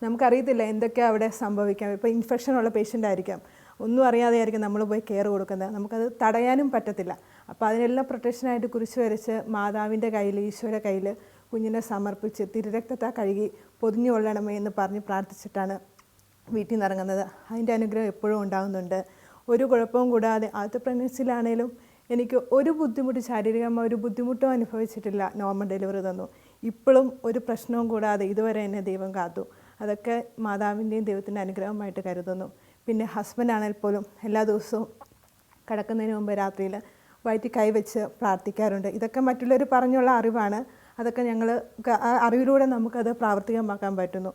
നമുക്കറിയത്തില്ല എന്തൊക്കെ അവിടെ സംഭവിക്കാം. ഇപ്പോൾ ഇൻഫെക്ഷൻ ഉള്ള പേഷ്യന്റ് ആയിരിക്കാം. ഒന്നും അറിയാതെ ആയിരിക്കും നമ്മൾ പോയി കെയർ കൊടുക്കുന്നത്. നമുക്കത് തടയാനും പറ്റത്തില്ല. അപ്പോൾ അതിനെല്ലാം പ്രൊട്ടക്ഷനായിട്ട് കുരിശ് വരച്ച് മാതാവിന്റെ കയ്യിൽ ഈശോയുടെ കയ്യിൽ കുഞ്ഞിനെ സമർപ്പിച്ച് തിരുരക്തത്താ കഴുകി പൊതിഞ്ഞു കൊള്ളണമേ എന്ന് പറഞ്ഞ് പ്രാർത്ഥിച്ചിട്ടാണ് വീട്ടിൽ നിന്ന് ഇറങ്ങുന്നത്. അതിന്റെ അനുഗ്രഹം എപ്പോഴും ഉണ്ടാകുന്നുണ്ട് ഒരു കുഴപ്പവും കൂടാതെ ആദ്യത്തെ പ്രഗ്നൻസിയിലാണേലും എനിക്ക് ഒരു ബുദ്ധിമുട്ട് ശാരീരികമായ ഒരു ബുദ്ധിമുട്ടും അനുഭവിച്ചിട്ടില്ല. നോർമൽ ഡെലിവറി തന്നു. ഇപ്പോഴും ഒരു പ്രശ്നവും കൂടാതെ ഇതുവരെ എന്നെ ദൈവം കാത്തു. അതൊക്കെ മാതാവിന്റെയും ദൈവത്തിന്റെ അനുഗ്രഹമായിട്ട് കരുതുന്നു. പിന്നെ ഹസ്ബൻഡ് ആണെങ്കിൽ പോലും എല്ലാ ദിവസവും കിടക്കുന്നതിന് മുമ്പ് രാത്രിയിൽ വയറ്റി കൈവച്ച് പ്രാർത്ഥിക്കാറുണ്ട്. ഇതൊക്കെ മറ്റുള്ളവർ പറഞ്ഞുള്ള അറിവാണ്. അതൊക്കെ ഞങ്ങൾ അറിവിലൂടെ നമുക്കത് പ്രാവർത്തികമാക്കാൻ പറ്റുന്നു.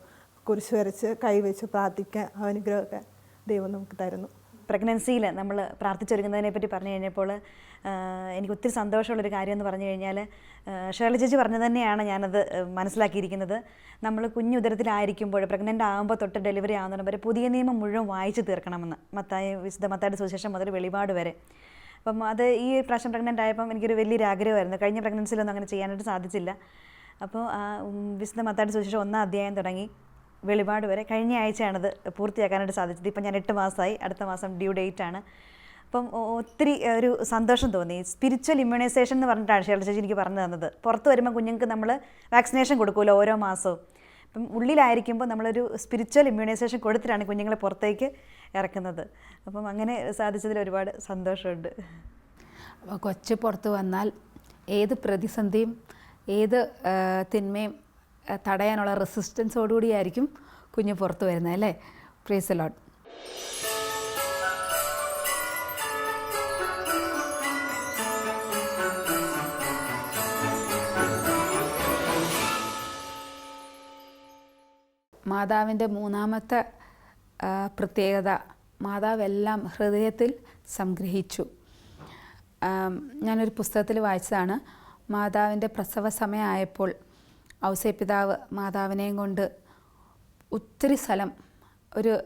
കുരിശ് വരച്ച് കൈവച്ച് പ്രാർത്ഥിക്കാൻ അനുഗ്രഹമൊക്കെ ദൈവം നമുക്ക് തരുന്നു. പ്രഗ്നൻസിയിൽ നമ്മൾ പ്രാർത്ഥിച്ചൊരുങ്ങുന്നതിനെ പറ്റി പറഞ്ഞു കഴിഞ്ഞപ്പോൾ എനിക്ക് ഒത്തിരി സന്തോഷമുള്ളൊരു കാര്യം എന്ന് പറഞ്ഞു കഴിഞ്ഞാൽ ഷേർലി ചേച്ചി പറഞ്ഞു തന്നെയാണ് ഞാനത് മനസ്സിലാക്കിയിരിക്കുന്നത്. നമ്മൾ കുഞ്ഞു ഉദരത്തിലായിരിക്കുമ്പോൾ പ്രഗ്നന്റ് ആകുമ്പോൾ തൊട്ട് ഡെലിവറി ആകുന്നതിന് വരെ പുതിയ നിയമം മുഴുവൻ വായിച്ചു തീർക്കണമെന്ന് മത്തായ വിശുദ്ധ മത്തായുടെ സുശേഷം മുതൽ വെളിപാട് വരെ. അപ്പം അത് ഈ പ്രാവശ്യം പ്രഗ്നന്റ് ആയപ്പം എനിക്കൊരു വലിയൊരു ആഗ്രഹമായിരുന്നു. കഴിഞ്ഞ പ്രഗ്നൻസിയിലൊന്നും അങ്ങനെ ചെയ്യാനായിട്ട് സാധിച്ചില്ല. അപ്പോൾ വിശുദ്ധ മത്തായുടെ സുശേഷം ഒന്നാം അധ്യായം തുടങ്ങി. വെളിപാട് വരെ കഴിഞ്ഞ ആഴ്ചയാണത് പൂർത്തിയാക്കാനായിട്ട് സാധിച്ചത്. ഇപ്പം ഞാൻ എട്ട് മാസമായി. അടുത്ത മാസം ഡ്യൂ ഡേറ്റ് ആണ്. അപ്പം ഒത്തിരി ഒരു സന്തോഷം തോന്നി. സ്പിരിച്വൽ ഇമ്മ്യൂണൈസേഷൻ എന്ന് പറഞ്ഞിട്ടാണ് ശൈലജ ചേച്ചി എനിക്ക് പറഞ്ഞു തന്നത്. പുറത്ത് വരുമ്പോൾ കുഞ്ഞുങ്ങൾക്ക് നമ്മൾ വാക്സിനേഷൻ കൊടുക്കുമല്ലോ ഓരോ മാസവും. അപ്പം ഉള്ളിലായിരിക്കുമ്പോൾ നമ്മളൊരു സ്പിരിച്വൽ ഇമ്മ്യൂണൈസേഷൻ കൊടുത്തിട്ടാണ് കുഞ്ഞുങ്ങളെ പുറത്തേക്ക് ഇറക്കുന്നത്. അപ്പം അങ്ങനെ സാധിച്ചതിൽ ഒരുപാട് സന്തോഷമുണ്ട്. അപ്പോൾ കൊച്ചു പുറത്ത് വന്നാൽ ഏത് പ്രതിസന്ധിയും ഏത് തിന്മയും തടയാനുള്ള റെസിസ്റ്റൻസോടുകൂടിയായിരിക്കും കുഞ്ഞ് പുറത്ത് വരുന്നത് അല്ലേ? പ്രേസ് ലോട്ട് മാതാവിന്റെ മൂന്നാമത്തെ പ്രത്യേകത മാതാവെല്ലാം ഹൃദയത്തിൽ സംഗ്രഹിച്ചു. ഞാനൊരു പുസ്തകത്തിൽ വായിച്ചതാണ് മാതാവിന്റെ പ്രസവ സമയമായപ്പോൾ ഔസേപിതാവ് മാതാവിനെയും കൊണ്ട് ഒത്തിരി സ്ഥലം ഒരു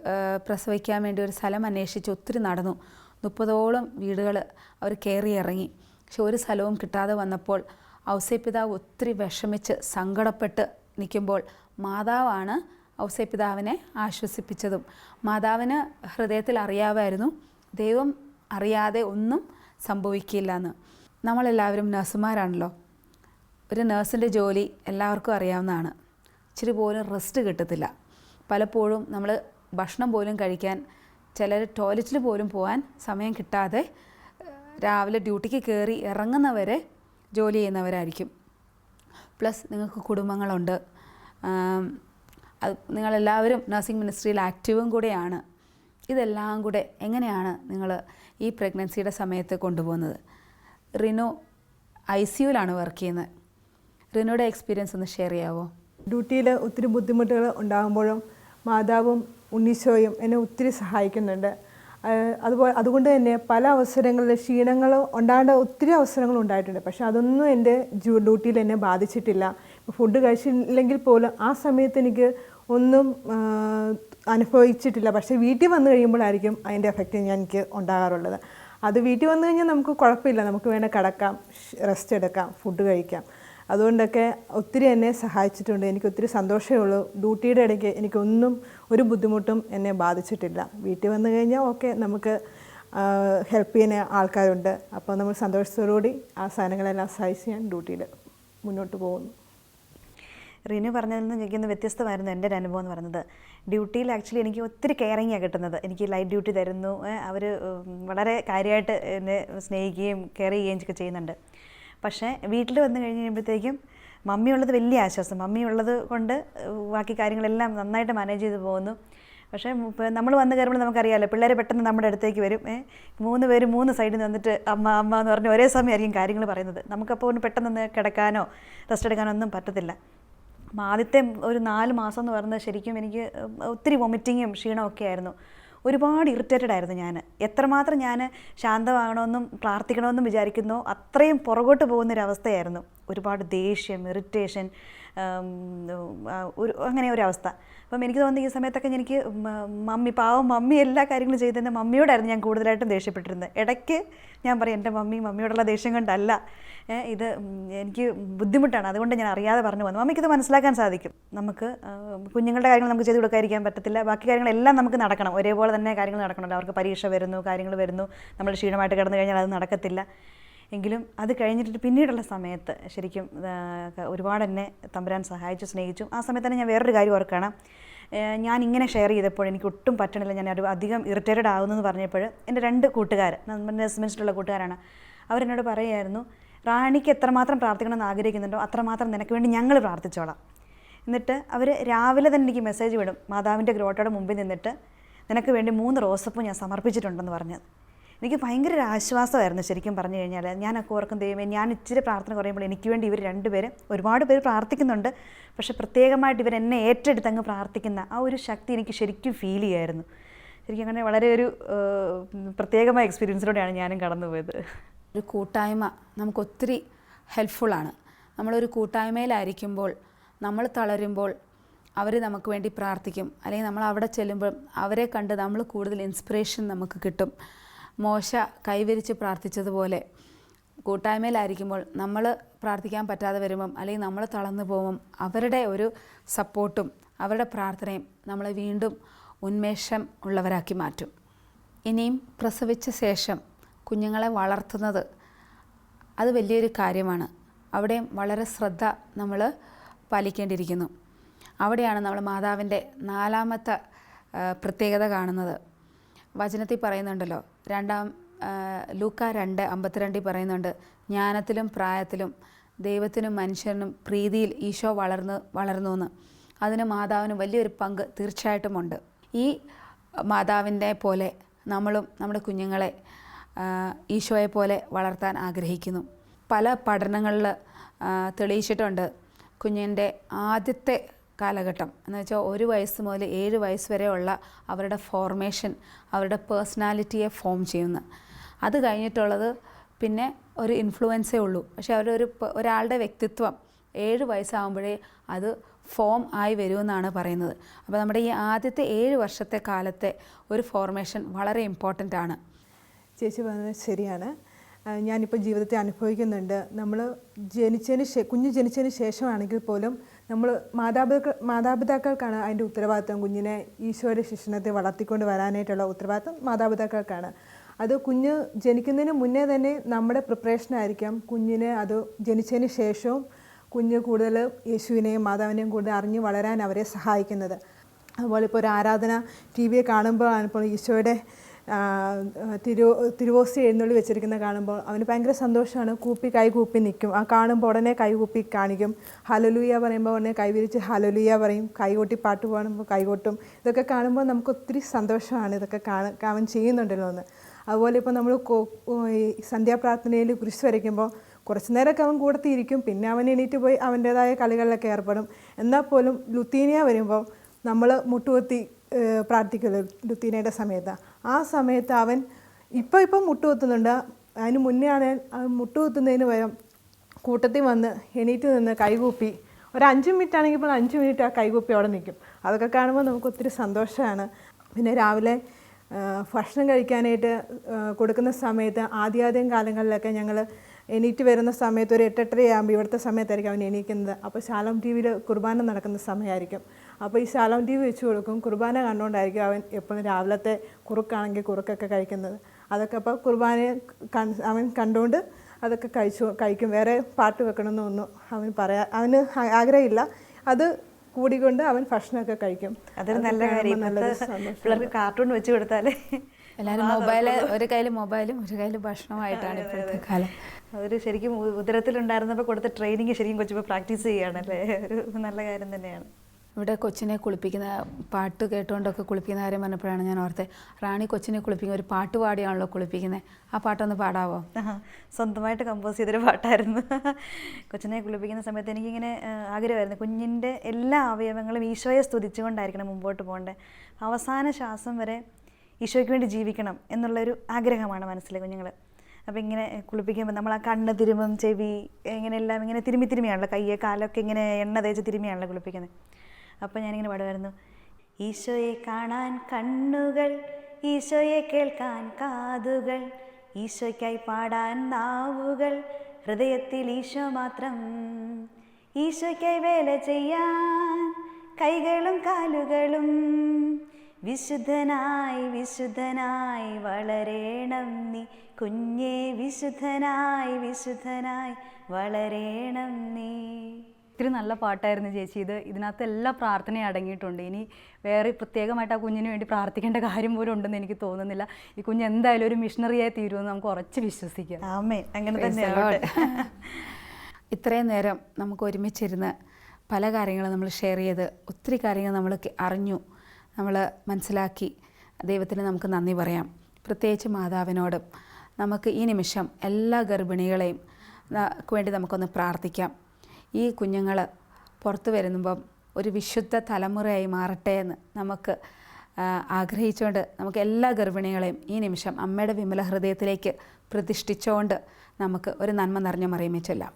പ്രസവിക്കാൻ വേണ്ടി ഒരു സ്ഥലം അന്വേഷിച്ച് ഒത്തിരി നടന്നു. മുപ്പതോളം വീടുകൾ അവർ കയറി ഇറങ്ങി. പക്ഷെ ഒരു സ്ഥലവും കിട്ടാതെ വന്നപ്പോൾ ഔസേപിതാവ് ഒത്തിരി വിഷമിച്ച് സങ്കടപ്പെട്ട് നിൽക്കുമ്പോൾ മാതാവാണ് ഔസേപിതാവിനെ ആശ്വസിപ്പിച്ചതും. മാതാവിന് ഹൃദയത്തിൽ അറിയാമായിരുന്നു ദൈവം അറിയാതെ ഒന്നും സംഭവിക്കില്ല എന്ന്. നമ്മളെല്ലാവരും നഴ്സുമാരാണല്ലോ. ഒരു നേഴ്സിന്റെ ജോലി എല്ലാവർക്കും അറിയാവുന്നതാണ്. ഇച്ചിരി പോലും റെസ്റ്റ് കിട്ടത്തില്ല. പലപ്പോഴും നമ്മൾ ഭക്ഷണം പോലും കഴിക്കാൻ ചിലർ ടോയ്ലറ്റിൽ പോലും പോകാൻ സമയം കിട്ടാതെ രാവിലെ ഡ്യൂട്ടിക്ക് കയറി ഇറങ്ങുന്നവരെ ജോലി ചെയ്യുന്നവരായിരിക്കും. പ്ലസ് നിങ്ങൾക്ക് കുടുംബങ്ങളുണ്ട്. അത് നിങ്ങളെല്ലാവരും നഴ്സിംഗ് മിനിസ്ട്രിയിൽ ആക്റ്റീവും കൂടെയാണ്. ഇതെല്ലാം കൂടെ എങ്ങനെയാണ് നിങ്ങൾ ഈ പ്രഗ്നൻസിയുടെ സമയത്ത് കൊണ്ടുപോകുന്നത്? റിനു ഐ സിയുലാണ് വർക്ക് ചെയ്യുന്നത്. റിനുയുടെ എക്സ്പീരിയൻസ് ഒന്ന് ഷെയർ ചെയ്യാവോ? ഡ്യൂട്ടിയിൽ ഒത്തിരി ബുദ്ധിമുട്ടുകൾ ഉണ്ടാകുമ്പോഴും മാതാവും ഉണ്ണീശോയും എന്നെ ഒത്തിരി സഹായിക്കുന്നുണ്ട്. അതുപോലെ അതുകൊണ്ട് തന്നെ പല അവസരങ്ങളിൽ ക്ഷീണങ്ങൾ ഉണ്ടാകേണ്ട ഒത്തിരി അവസരങ്ങൾ ഉണ്ടായിട്ടുണ്ട്. പക്ഷെ അതൊന്നും എന്റെ ഡ്യൂട്ടിയിൽ എന്നെ ബാധിച്ചിട്ടില്ല. ഫുഡ് കഴിച്ചില്ലെങ്കിൽ പോലും ആ സമയത്ത് എനിക്ക് ഒന്നും അനുഭവിച്ചിട്ടില്ല. പക്ഷേ വീട്ടിൽ വന്നു കഴിയുമ്പോഴായിരിക്കും അതിന്റെ എഫക്റ്റ് ഞാൻ എനിക്ക് ഉണ്ടാകാറുള്ളത്. അത് വീട്ടിൽ വന്നു കഴിഞ്ഞാൽ നമുക്ക് കുഴപ്പമില്ല. നമുക്ക് വേണേൽ കിടക്കാം റെസ്റ്റ് എടുക്കാം ഫുഡ് കഴിക്കാം. അതുകൊണ്ടൊക്കെ ഒത്തിരി എന്നെ സഹായിച്ചിട്ടുണ്ട്. എനിക്ക് ഒത്തിരി സന്തോഷമേ ഉള്ളൂ. ഡ്യൂട്ടിയുടെ ഇടയ്ക്ക് എനിക്കൊന്നും ഒരു ബുദ്ധിമുട്ടും എന്നെ ബാധിച്ചിട്ടില്ല. വീട്ടിൽ വന്നു കഴിഞ്ഞാൽ ഓക്കെ നമുക്ക് ഹെൽപ്പ് ചെയ്യുന്ന ആൾക്കാരുണ്ട്. അപ്പോൾ നമ്മൾ സന്തോഷത്തോടുകൂടി ആ സാധനങ്ങളെല്ലാം സഹായിച്ച് ഞാൻ ഡ്യൂട്ടിയിൽ മുന്നോട്ട് പോകുന്നു. റിനു പറഞ്ഞതിൽ നിന്ന് എനിക്കൊന്ന് വ്യത്യസ്തമായിരുന്നു എന്റെ ഒരു അനുഭവം എന്ന് പറയുന്നത്. ഡ്യൂട്ടിയിൽ ആക്ച്വലി എനിക്ക് ഒത്തിരി കെയറിങ്ങാണ് കിട്ടുന്നത്. എനിക്ക് ലൈറ്റ് ഡ്യൂട്ടി തരുന്നു. അവർ വളരെ കാര്യമായിട്ട് എന്നെ സ്നേഹിക്കുകയും കെയർ ചെയ്യുകയും ഒക്കെ ചെയ്യുന്നുണ്ട്. പക്ഷേ വീട്ടിൽ വന്നു കഴിഞ്ഞ് കഴിയുമ്പോഴത്തേക്കും മമ്മി ഉള്ളത് വലിയ ആശ്വാസം. മമ്മി ഉള്ളത് കൊണ്ട് ബാക്കി കാര്യങ്ങളെല്ലാം നന്നായിട്ട് മാനേജ് ചെയ്ത് പോകുന്നു. പക്ഷേ നമ്മൾ വന്ന് കയറുമ്പോൾ നമുക്കറിയാമല്ലോ പിള്ളേർ പെട്ടെന്ന് നമ്മുടെ അടുത്തേക്ക് വരും. മൂന്ന് പേര് മൂന്ന് സൈഡിൽ നിന്നിട്ട് അമ്മ അമ്മ എന്ന് പറഞ്ഞ് ഒരേ സമയമായിരിക്കും കാര്യങ്ങൾ പറയുന്നത്. നമുക്കപ്പോൾ ഒന്ന് പെട്ടെന്ന് കിടക്കാനോ റെസ്റ്റ് എടുക്കാനോ ഒന്നും പറ്റത്തില്ല. ആദ്യത്തെ ഒരു നാല് മാസം എന്ന് പറഞ്ഞാൽ ശരിക്കും എനിക്ക് ഒത്തിരി വൊമിറ്റിങ്ങും ക്ഷീണമൊക്കെ ആയിരുന്നു. ഒരുപാട് ഇറിറ്റേറ്റഡ് ആയിരുന്നു ഞാൻ. എത്രമാത്രം ഞാൻ ശാന്തമാകണമെന്നും പ്രാർത്ഥിക്കണമെന്നും വിചാരിക്കുന്നോ അത്രയും പുറകോട്ട് പോകുന്നൊരവസ്ഥയായിരുന്നു. ഒരുപാട് ദേഷ്യം ഇറിറ്റേഷൻ ഒരു അങ്ങനെ ഒരവസ്ഥ. അപ്പം എനിക്ക് തോന്നുന്നു ഈ സമയത്തൊക്കെ എനിക്ക് മമ്മി പാവം മമ്മി എല്ലാ കാര്യങ്ങളും ചെയ്തതിന്റെ മമ്മിയോടായിരുന്നു ഞാൻ കൂടുതലായിട്ടും ദേഷ്യപ്പെട്ടിരുന്നത്. ഇടയ്ക്ക് ഞാൻ പറയും എന്റെ മമ്മി മമ്മിയോടുള്ള ദേഷ്യം കൊണ്ടല്ല. ഇത് എനിക്ക് ബുദ്ധിമുട്ടാണ്. അതുകൊണ്ട് ഞാൻ അറിയാതെ പറഞ്ഞു പോകുന്നു മമ്മിക്ക് ഇത് മനസ്സിലാക്കാൻ സാധിക്കും. നമുക്ക് കുഞ്ഞുങ്ങളുടെ കാര്യങ്ങൾ നമുക്ക് ചെയ്ത് കൊടുക്കാതിരിക്കാൻ പറ്റത്തില്ല. ബാക്കി കാര്യങ്ങളെല്ലാം നമുക്ക് നടക്കണം. ഒരേപോലെ തന്നെ കാര്യങ്ങൾ നടക്കണമല്ലോ. അവർക്ക് പരീക്ഷ വരുന്നു കാര്യങ്ങൾ വരുന്നു. നമ്മൾ ക്ഷീണമായിട്ട് കിടന്നു കഴിഞ്ഞാൽ അത് നടക്കത്തില്ല. എങ്കിലും അത് കഴിഞ്ഞിട്ട് പിന്നീടുള്ള സമയത്ത് ശരിക്കും ഒരുപാട് എന്നെ തമ്പുരാൻ സഹായിച്ചു സ്നേഹിച്ചു. ആ സമയത്ത് തന്നെ ഞാൻ വേറൊരു കാര്യം ഓർക്കണം ഞാൻ ഇങ്ങനെ ഷെയർ ചെയ്തപ്പോൾ എനിക്ക് ഒട്ടും പറ്റണില്ല. ഞാൻ അധികം ഇറിറ്റേറ്റഡ് ആകുന്നു പറഞ്ഞപ്പോൾ എന്റെ രണ്ട് കൂട്ടുകാർ നെസ്മെൻസിലുള്ള കൂട്ടുകാരാണ് അവരെന്നോട് പറയുമായിരുന്നു റാണിക്ക് എത്രമാത്രം പ്രാർത്ഥിക്കണമെന്ന് ആഗ്രഹിക്കുന്നുണ്ടോ അത്രമാത്രം നിനക്ക് വേണ്ടി ഞങ്ങൾ പ്രാർത്ഥിച്ചോളാം. എന്നിട്ട് അവർ രാവിലെ തന്നെ എനിക്ക് മെസ്സേജ് വിടും മാതാവിന്റെ ഗ്രോട്ടയുടെ മുമ്പിൽ നിന്നിട്ട് നിനക്ക് വേണ്ടി മൂന്ന് റോസപ്പൂ ഞാൻ സമർപ്പിച്ചിട്ടുണ്ടെന്ന് പറഞ്ഞത് എനിക്ക് ഭയങ്കര ഒരു ആശ്വാസമായിരുന്നു ശരിക്കും പറഞ്ഞു കഴിഞ്ഞാൽ. ഞാനൊക്കെ ഓർക്കും ദൈവമേ ഞാൻ ഇച്ചിരി പ്രാർത്ഥന കുറയുമ്പോൾ എനിക്ക് വേണ്ടി ഇവർ രണ്ടുപേരും ഒരുപാട് പേര് പ്രാർത്ഥിക്കുന്നുണ്ട്. പക്ഷെ പ്രത്യേകമായിട്ട് ഇവർ എന്നെ ഏറ്റെടുത്ത് അങ്ങ് പ്രാർത്ഥിക്കുന്ന ആ ഒരു ശക്തി എനിക്ക് ശരിക്കും ഫീൽ ചെയ്യായിരുന്നു. ശരിക്കും അങ്ങനെ വളരെ ഒരു പ്രത്യേകമായ എക്സ്പീരിയൻസിലൂടെയാണ് ഞാനും കടന്നുപോയത്. ഒരു കൂട്ടായ്മ നമുക്ക് ഒത്തിരി ഹെൽപ്ഫുള്ളാണ് നമ്മളൊരു കൂട്ടായ്മയിലായിരിക്കുമ്പോൾ നമ്മൾ തളരുമ്പോൾ അവർ നമുക്ക് വേണ്ടി പ്രാർത്ഥിക്കും. അല്ലെങ്കിൽ നമ്മൾ അവിടെ ചെല്ലുമ്പോൾ അവരെ കണ്ട് നമ്മൾ കൂടുതൽ ഇൻസ്പിറേഷൻ നമുക്ക് കിട്ടും. മോശ കൈവരിച്ച് പ്രാർത്ഥിച്ചതുപോലെ കൂട്ടായ്മയിലായിരിക്കുമ്പോൾ നമ്മൾ പ്രാർത്ഥിക്കാൻ പറ്റാതെ വരുമ്പം അല്ലെങ്കിൽ നമ്മൾ തളർന്നു പോകുമ്പം അവരുടെ ഒരു സപ്പോർട്ടും അവരുടെ പ്രാർത്ഥനയും നമ്മളെ വീണ്ടും ഉന്മേഷം ഉള്ളവരാക്കി മാറ്റും. ഇനിയും പ്രസവിച്ച ശേഷം കുഞ്ഞുങ്ങളെ വളർത്തുന്നത് അത് വലിയൊരു കാര്യമാണ്. അവിടെയും വളരെ ശ്രദ്ധ നമ്മൾ പാലിക്കേണ്ടിയിരിക്കുന്നു. അവിടെയാണ് നമ്മൾ മാതാവിന്റെ നാലാമത്തെ പ്രത്യേകത കാണുന്നത്. വചനത്തിൽ പറയുന്നുണ്ടല്ലോ. രണ്ടാം ലൂക്ക രണ്ട് അമ്പത്തിരണ്ടിൽ പറയുന്നുണ്ട് ജ്ഞാനത്തിലും പ്രായത്തിലും ദൈവത്തിനും മനുഷ്യനും പ്രീതിയിൽ ഈശോ വളർന്ന് വളർന്നു എന്ന് അതിന് മാതാവിന് വലിയൊരു പങ്ക് തീർച്ചയായിട്ടുമുണ്ട്. ഈ മാതാവിന്റെ പോലെ നമ്മളും നമ്മുടെ കുഞ്ഞുങ്ങളെ ഈശോയെ പോലെ വളർത്താൻ ആഗ്രഹിക്കുന്നു. പല പഠനങ്ങളിൽ തെളിയിച്ചിട്ടുണ്ട്. കുഞ്ഞിന്റെ ആദ്യത്തെ കാലഘട്ടം. എന്ന് വെച്ചാൽ ഒരു വയസ്സ് മുതൽ ഏഴ് വയസ്സ് വരെയുള്ള അവരുടെ ഫോർമേഷൻ അവരുടെ പേഴ്സണാലിറ്റിയെ ഫോം ചെയ്യുന്ന. അത് കഴിഞ്ഞിട്ടുള്ളത് പിന്നെ ഒരു ഇൻഫ്ലുവൻസേ ഉള്ളൂ. പക്ഷേ അവരൊരു ഒരു ഒരാളുടെ വ്യക്തിത്വം ഏഴ് വയസ്സാകുമ്പോഴേ അത് ഫോം ആയി വരുമെന്നാണ് പറയുന്നത്. അപ്പോൾ നമ്മുടെ ഈ ആദ്യത്തെ ഏഴ് വർഷത്തെ കാലത്തെ ഒരു ഫോർമേഷൻ വളരെ ഇമ്പോർട്ടന്റ് ആണ്. ചേച്ചി പറഞ്ഞത് ശരിയാണ്. ഞാനിപ്പോൾ ജീവിതത്തെ അനുഭവിക്കുന്നുണ്ട്. നമ്മൾ ജനിച്ചതിന് കുഞ്ഞ് ജനിച്ചതിന് ശേഷമാണെങ്കിൽ പോലും നമ്മൾ മാതാപിതാക്കൾ മാതാപിതാക്കൾക്കാണ് അതിന്റെ ഉത്തരവാദിത്വം. കുഞ്ഞിനെ ഈശോയുടെ ശിക്ഷണത്തെ വളർത്തിക്കൊണ്ട് വരാനായിട്ടുള്ള ഉത്തരവാദിത്വം മാതാപിതാക്കൾക്കാണ്. അത് കുഞ്ഞ് ജനിക്കുന്നതിന് മുന്നേ തന്നെ നമ്മുടെ പ്രിപ്പറേഷനായിരിക്കാം കുഞ്ഞിനെ അത് ജനിച്ചതിന് ശേഷവും കുഞ്ഞ് കൂടുതൽ യേശുവിനെയും മാതാവിനെയും കൂടുതൽ അറിഞ്ഞ് വളരാൻ അവരെ സഹായിക്കുന്നത്. അതുപോലെ ഇപ്പോൾ ഒരു ആരാധന ടി വിയെ കാണുമ്പോഴാണ് ഇപ്പോൾ ഈശോയുടെ തിരു തിരുവോസി എഴുന്നള്ളി വെച്ചിരിക്കുന്നത് കാണുമ്പോൾ അവന് ഭയങ്കര സന്തോഷമാണ്. കൂപ്പി കൈ കൂപ്പി നിൽക്കും. ആ കാണുമ്പോൾ ഉടനെ കൈ കൂപ്പി കാണിക്കും. ഹലലുയ പറയുമ്പോൾ ഉടനെ കൈവിരിച്ച് ഹലലൂയ പറയും. കൈ കൊട്ടി പാട്ട് പാടുമ്പോൾ കൈ കൊട്ടും. ഇതൊക്കെ കാണുമ്പോൾ നമുക്ക് ഒത്തിരി സന്തോഷമാണ് ഇതൊക്കെ കാണാൻ അവൻ ചെയ്യുന്നുണ്ടല്ലോ എന്ന്. അതുപോലെ ഇപ്പോൾ നമ്മൾ ഈ സന്ധ്യാപ്രാർത്ഥനയിൽ കുരിശ് വരയ്ക്കുമ്പോൾ കുറച്ച് നേരമൊക്കെ അവൻ കൂടത്തിയിരിക്കും പിന്നെ അവൻ എണീറ്റ് പോയി അവന്റേതായ കളികളിലൊക്കെ ഏർപ്പെടും. എന്നാൽ പോലും ലുത്തീനിയ വരുമ്പോൾ നമ്മൾ മുട്ടുകുത്തി പ്രാർത്ഥിക്കുമല്ലോ ലുത്തീനയുടെ സമയത്ത്. ആ സമയത്ത് അവൻ ഇപ്പോൾ ഇപ്പം മുട്ടുകുത്തുന്നുണ്ട്. അതിന് മുന്നേ ആണ് അവൻ മുട്ടുകുത്തുന്നതിന് പകരം കൂട്ടത്തിൽ വന്ന് എണീറ്റ് നിന്ന് കൈകൂപ്പി. ഒരു അഞ്ച് മിനിറ്റ് ആണെങ്കിൽ ഇപ്പോൾ അഞ്ച് മിനിറ്റ് ആ കൈകൂപ്പി അവിടെ നിൽക്കും. അതൊക്കെ കാണുമ്പോൾ നമുക്ക് ഒത്തിരി സന്തോഷമാണ്. പിന്നെ രാവിലെ ഭക്ഷണം കഴിക്കാനായിട്ട് കൊടുക്കുന്ന സമയത്ത് ആദ്യാദ്യം കാലങ്ങളിലൊക്കെ ഞങ്ങൾ എണീറ്റ് വരുന്ന സമയത്ത് ഒരു എട്ടെട്ടരയാകുമ്പോൾ ഇവിടുത്തെ സമയത്തായിരിക്കും അവൻ എണീക്കുന്നത്. അപ്പോൾ ശാലം ടി വിയിൽ കുർബാന നടക്കുന്ന സമയമായിരിക്കും. അപ്പോൾ ഈ ശാലം ടി വി വെച്ച് കൊടുക്കും. കുർബാന കണ്ടുകൊണ്ടായിരിക്കും അവൻ എപ്പോഴും രാവിലത്തെ കുറുക്കാണെങ്കിൽ കുറുക്കൊക്കെ കഴിക്കുന്നത്. അതൊക്കെ അപ്പോൾ കുർബാനയെ കൺ അവൻ കണ്ടുകൊണ്ട് അതൊക്കെ കഴിച്ചു കഴിക്കും. വേറെ പാട്ട് വെക്കണമെന്നൊന്നും അവൻ പറയാ അവന് ആഗ്രഹമില്ല. അത് കൂടിക്കൊണ്ട് അവൻ ഭക്ഷണമൊക്കെ കഴിക്കും. അതൊരു നല്ല കാര്യം. പിള്ളേർക്ക് കാർട്ടൂൺ വെച്ച് കൊടുത്താലേ എല്ലാവരും മൊബൈൽ ഒരു കയ്യിൽ മൊബൈലും ഒരു കയ്യിൽ ഭക്ഷണമായിട്ടാണ് ഇപ്പോഴത്തെ കാലം. അവർ ശരിക്കും ഉദരത്തിലുണ്ടായിരുന്നപ്പോൾ കൊടുത്ത ട്രെയിനിങ് ശരിക്കും കൊച്ചുമ്പോൾ പ്രാക്ടീസ് ചെയ്യുകയാണല്ലേ? ഒരു നല്ല കാര്യം തന്നെയാണ്. ഇവിടെ കൊച്ചിനെ കുളിപ്പിക്കുന്ന പാട്ട് കേട്ടുകൊണ്ടൊക്കെ കുളിപ്പിക്കുന്ന കാര്യം പറഞ്ഞപ്പോഴാണ് ഞാൻ ഓർത്തത് റാണി കൊച്ചിനെ കുളിപ്പിക്കുന്ന ഒരു പാട്ട് പാടിയാണല്ലോ കുളിപ്പിക്കുന്നത് ആ പാട്ടൊന്ന് പാടാവോ? സ്വന്തമായിട്ട് കമ്പോസ് ചെയ്തൊരു പാട്ടായിരുന്നു. കൊച്ചിനെ കുളിപ്പിക്കുന്ന സമയത്ത് എനിക്കിങ്ങനെ ആഗ്രഹമായിരുന്നു. കുഞ്ഞിന്റെ എല്ലാ അവയവങ്ങളും ഈശോയെ സ്തുതിച്ചുകൊണ്ടായിരിക്കണം മുമ്പോട്ട് പോകേണ്ടത് അവസാന ശ്വാസം വരെ ഈശോയ്ക്ക് വേണ്ടി ജീവിക്കണം എന്നുള്ളൊരു ആഗ്രഹമാണ് മനസ്സിലെ കുഞ്ഞുങ്ങൾ അപ്പോൾ ഇങ്ങനെ കുളിപ്പിക്കുമ്പോൾ നമ്മൾ ആ കണ്ണ് തിരുമ്പും ചെവി ഇങ്ങനെയെല്ലാം ഇങ്ങനെ തിരുമ്മി തിരുമിയാണല്ലോ കയ്യെ കാലൊക്കെ ഇങ്ങനെ എണ്ണ തേച്ച് തിരുമിയാണല്ലോ കുളിപ്പിക്കുന്നത് അപ്പോൾ ഞാനിങ്ങനെ പാടുമായിരുന്നു. ഈശോയെ കാണാൻ കണ്ണുകൾ ഈശോയെ കേൾക്കാൻ കാതുകൾ ഈശോയ്ക്കായി പാടാൻ നാവുകൾ ഹൃദയത്തിൽ ഈശോ മാത്രം. ഈശോയ്ക്കായി വേല ചെയ്യാൻ കൈകളും കാലുകളും വിശുദ്ധനായി വിശുദ്ധനായി വളരേണം നീ. കുഞ്ഞേ വിശുദ്ധനായി വിശുദ്ധനായി വളരേണം നീ. ഒത്തിരി നല്ല പാട്ടായിരുന്നു ചേച്ചി. ഇത് ഇതിനകത്ത് എല്ലാ പ്രാർത്ഥനയും അടങ്ങിയിട്ടുണ്ട്. ഇനി വേറെ പ്രത്യേകമായിട്ട് ആ കുഞ്ഞിന് വേണ്ടി പ്രാർത്ഥിക്കേണ്ട കാര്യം പോലും ഉണ്ടെന്ന് എനിക്ക് തോന്നുന്നില്ല. ഈ കുഞ്ഞ് എന്തായാലും ഒരു മിഷണറിയായി തീരുമെന്ന് നമുക്ക് ഉറച്ച് വിശ്വസിക്കാം. ആമേ അങ്ങനെ തന്നെയാണ് തന്നെ ഇത്രയും നേരം നമുക്ക് ഒരുമിച്ചിരുന്ന് പല കാര്യങ്ങളും നമ്മൾ ഷെയർ ചെയ്ത് ഒത്തിരി കാര്യങ്ങൾ നമ്മൾ അറിഞ്ഞു നമ്മൾ മനസ്സിലാക്കി. ദൈവത്തിന് നമുക്ക് നന്ദി പറയാം. പ്രത്യേകിച്ച് മാതാവിനോടും നമുക്ക് ഈ നിമിഷം എല്ലാ ഗർഭിണികളെയും വേണ്ടി നമുക്കൊന്ന് പ്രാർത്ഥിക്കാം. ഈ കുഞ്ഞുങ്ങൾ പുറത്തു വരുമ്പം ഒരു വിശുദ്ധ തലമുറയായി മാറട്ടെ എന്ന് നമുക്ക് ആഗ്രഹിച്ചുകൊണ്ട് നമുക്ക് എല്ലാ ഗർഭിണികളെയും ഈ നിമിഷം അമ്മയുടെ വിമല ഹൃദയത്തിലേക്ക് പ്രതിഷ്ഠിച്ചുകൊണ്ട് നമുക്ക് ഒരു നന്മ നിറഞ്ഞ മറിയമേ ചൊല്ലാം.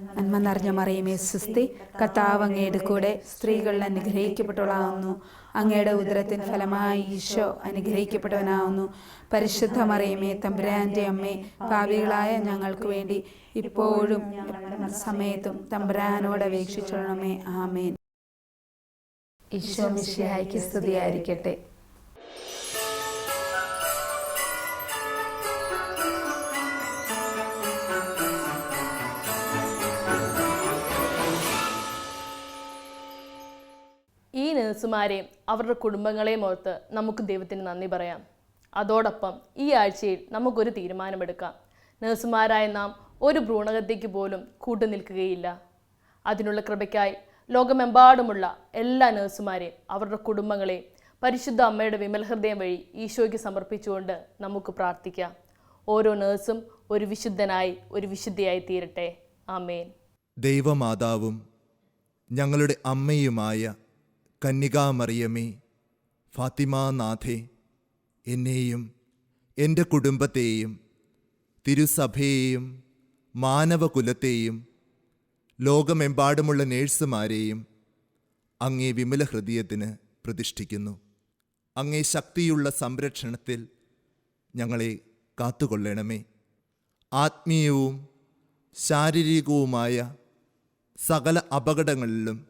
നന്മ നിറഞ്ഞ മറിയമേ സുസ്തി കർത്താവ് അങ്ങയുടെ കൂടെ സ്ത്രീകളിൽ അനുഗ്രഹിക്കപ്പെട്ടവളാവുന്നു. അങ്ങയുടെ ഉദരത്തിൻ ഫലമായി ഈശോ അനുഗ്രഹിക്കപ്പെട്ടവനാവുന്നു. പരിശുദ്ധ മറിയമേ തമ്പുരാന്റെ അമ്മേ ഭാവികളായ ഞങ്ങൾക്ക് വേണ്ടി ഇപ്പോഴും സമയത്തും തമ്പുരാനോട് അപേക്ഷിച്ചോളണമേ ആമേൻ. ഈശോ മിശിഹായ്ക്ക് സ്തുതിയായിരിക്കട്ടെ. നഴ്സുമാരെയും അവരുടെ കുടുംബങ്ങളെയും ഓർത്ത് നമുക്ക് ദൈവത്തിന് നന്ദി പറയാം. അതോടൊപ്പം ഈ ആഴ്ചയിൽ നമുക്കൊരു തീരുമാനമെടുക്കാം. നഴ്സുമാരായ നാം ഒരു ഭ്രൂണഹത്യയ്ക്ക് പോലും കൂട്ടുനിൽക്കുകയില്ല. അതിനുള്ള കൃപയ്ക്കായി ലോകമെമ്പാടുമുള്ള എല്ലാ നഴ്സുമാരെയും അവരുടെ കുടുംബങ്ങളെ പരിശുദ്ധ അമ്മയുടെ വിമൽ ഹൃദയം വഴി ഈശോയ്ക്ക് സമർപ്പിച്ചുകൊണ്ട് നമുക്ക് പ്രാർത്ഥിക്കാം. ഓരോ നഴ്സും ഒരു വിശുദ്ധനായി ഒരു വിശുദ്ധിയായി തീരട്ടെ. ആമേൻ. ദൈവമാതാവും ഞങ്ങളുടെ അമ്മയുമായ കന്യകാമറിയമേ ഫാത്തിമാനാഥേ എന്നെയും എന്റെ കുടുംബത്തെയും തിരുസഭയെയും മാനവകുലത്തെയും ലോകമെമ്പാടുമുള്ള നേഴ്സുമാരെയും അങ്ങേ വിമല ഹൃദയത്തിന് പ്രതിഷ്ഠിക്കുന്നു. അങ്ങേ ശക്തിയുള്ള സംരക്ഷണത്തിൽ ഞങ്ങളെ കാത്തുകൊള്ളണമേ. ആത്മീയവും ശാരീരികവുമായ സകല അപകടങ്ങളിലും